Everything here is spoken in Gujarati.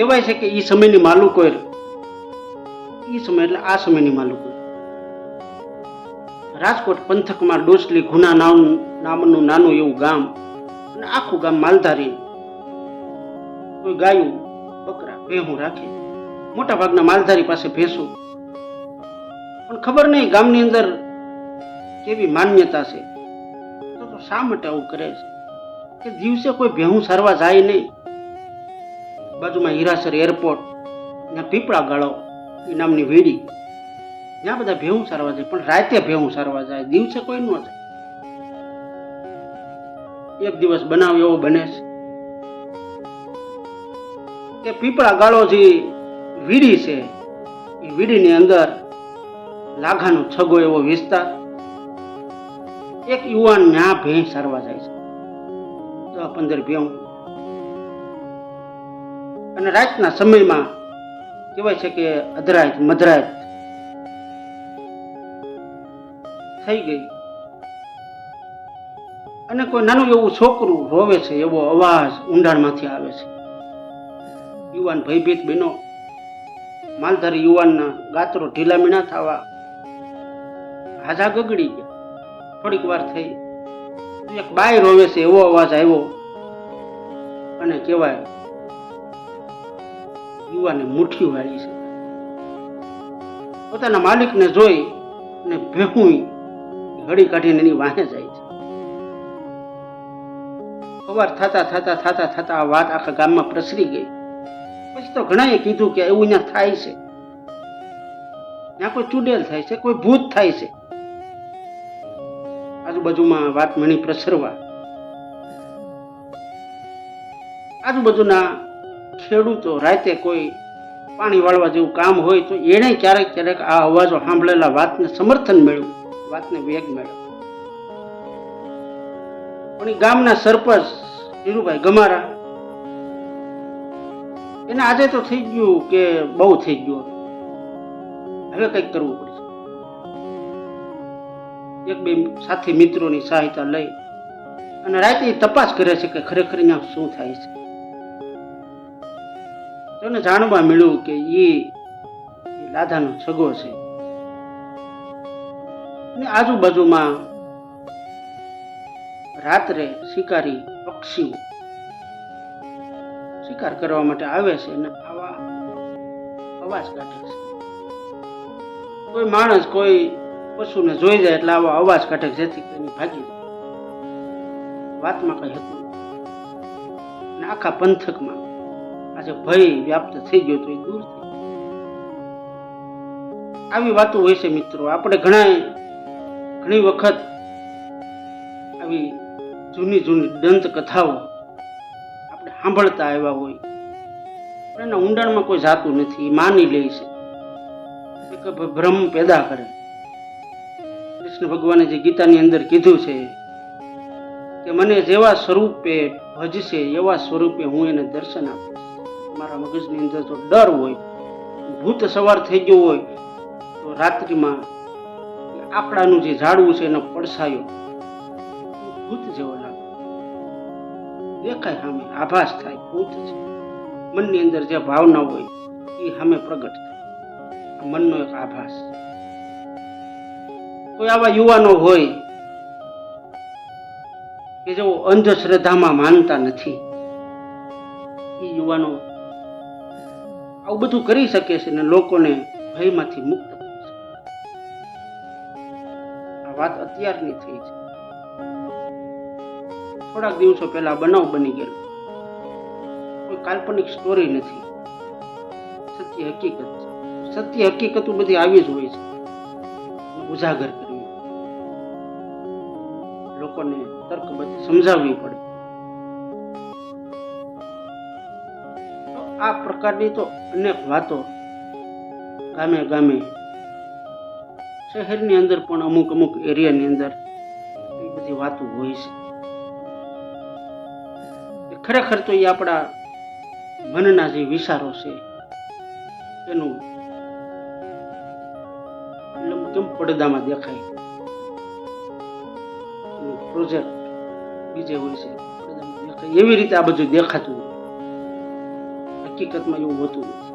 કહેવાય છે કે એ સમયની માલુકો એ સમય એટલે આ સમયની માલુકો રાજકોટ પંથકમાં ડોસલી ગુના નામ, નામનું નાનું એવું ગામ અને આખું ગામ માલધારી. કોઈ ગાયું, બકરા, ભેહું રાખે. મોટા ભાગના માલધારી પાસે ભેંસું. પણ ખબર નહીં ગામની અંદર કેવી માન્યતા છે. તો શા માટે આવું કરે છે? કે દિવસે કોઈ ભેહું સારવા જાય નહીં. બાજુમાં હીરાસર એરપોર્ટ ત્યાં પીપળા ગાળો, એ નામની વીડી. ત્યાં બધા ભેહું સારવા જાય, પણ રાતે ભેહું સારવા જાય, દિવસે કોઈ ન જાય. એક દિવસ બનાવ એવો બને છે કે પીપળા ગાળો જે વીડી છે, એ વીડીની અંદર લાઘાનો છગો એવો વિસ્તાર. એક યુવાન ન્યા ભેં સારવા જાય છે. દસ પંદર ભેહું અને રાતના સમયમાં કહેવાય છે કે અધરાત મધરાત થઈ ગઈ. અને કોઈ નાનું એવું છોકરું રોવે છે, એવો અવાજ ઊંડાણમાંથી આવે છે. યુવાન ભયભીત બહેનો, માલધારી યુવાનના ગાત્રો ઢીલામીણા થવા હાજા ગગડી ગયા. થોડીક વાર થઈ, એક બાય રોવે છે, એવો અવાજ આવ્યો. અને કહેવાય યુવાને મુઠ્ઠી વાળી છે. પોતાના માલિકને જોઈ અને ભેહું ઘડી કાઢીને એની વાહે જાય છે. સવાર થતા થતા થતા થતા આ વાત આખા ગામમાં પ્રસરી ગઈ. પછી તો ઘણાએ કીધું કે એવું અહીંયા થાય છે. ત્યાં કોઈ ચુડેલ થાય છે, કોઈ ભૂત થાય છે. આજુબાજુમાં વાત મણી પ્રસરવા. આજુબાજુના ખેડૂતો રાતે કોઈ પાણી વાળવા જેવું કામ હોય તો એણે ક્યારેક ક્યારેક આ અવાજો સાંભળેલા વાતને સમર્થન મેળવ્યું. વાતને વેગ મેળવ્યો. પણ ગામના સરપંચ ધીરુભાઈ ગમારા, એને આજે તો થઈ ગયું કે બહુ થઈ ગયું હવે. કંઈક કરવું પડશે. એક બે સાથી મિત્રોની સહાયતા લઈ અને રાતે તપાસ કરે છે કે ખરેખર અહીંયા શું થાય છે. તેને જાણવા મળ્યું કે એ લાધાનો છગો છે. અને આજુબાજુમાં રાત્રે શિકારી પક્ષીઓ શિકાર કરવા માટે આવે છે અને આવા અવાજ કાઢે છે. કોઈ માણસ કોઈ પશુને જોઈ જાય એટલે આવા અવાજ કાઢે જેથી કરીને ભાગી વાતમાં કઈ હતું. આખા પંથકમાં આજે ભય વ્યાપ્ત થઈ ગયો તો એ દૂર થઈ આવી વાતો હોય છે મિત્રો. આપણે ઘણા ઘણી વખત આવી જૂની જૂની દંત કથાઓ આપણે સાંભળતા આવ્યા હોય. પણ એના ઊંડાણમાં કોઈ જાતું નથી માની લે છે. ભ્રમ પેદા કરે. કૃષ્ણ ભગવાને જે ગીતાની અંદર કીધું છે કે, મને જેવા સ્વરૂપે ભજશે એવા સ્વરૂપે હું એને દર્શન આપીશ મારા મગજની અંદર જો ડર હોય, ભૂત સવાર થઈ ગયો હોય, તો રાત્રિમાં એ જે ઝાડવું છે એનો પડછાયો ભૂત જેવો લાગે. દેખાય સામે આભાસ થાય, ભૂત છે. મનની અંદર જે ભાવના હોય, એ સામે પ્રગટ થાય. મનનો એક આભાસ. કોઈ આવા યુવાનો હોય કે જેઓ અંધશ્રદ્ધામાં માનતા નથી, એ યુવાનો આવું બધું કરી શકે છે ને લોકોને ભયમાંથી મુક્ત કરી શકે આ વાત અત્યારની થઈ છે. થોડાક દિવસો પહેલા બનાવ બની ગયેલો. કોઈ કાલ્પનિક સ્ટોરી નથી. સત્ય હકીકત છે. સત્ય હકીકતો બધી આવી જ હોય છે. ઉજાગર કરવી લોકોને તર્કબદ્ધ સમજાવવી પડે. આ પ્રકારની તો અનેક વાતો ગામે ગામે શહેરની અંદર પણ અમુક અમુક એરિયાની અંદર બધી વાતો હોય છે. ખરેખર તો એ આપણા મનના જે વિચારો છે, એનું કેમ પડદામાં દેખાય. પ્રોજેક્ટ બીજે હોય છે એવી રીતે આ બધું દેખાતું હકીકતમાં એવું હોતું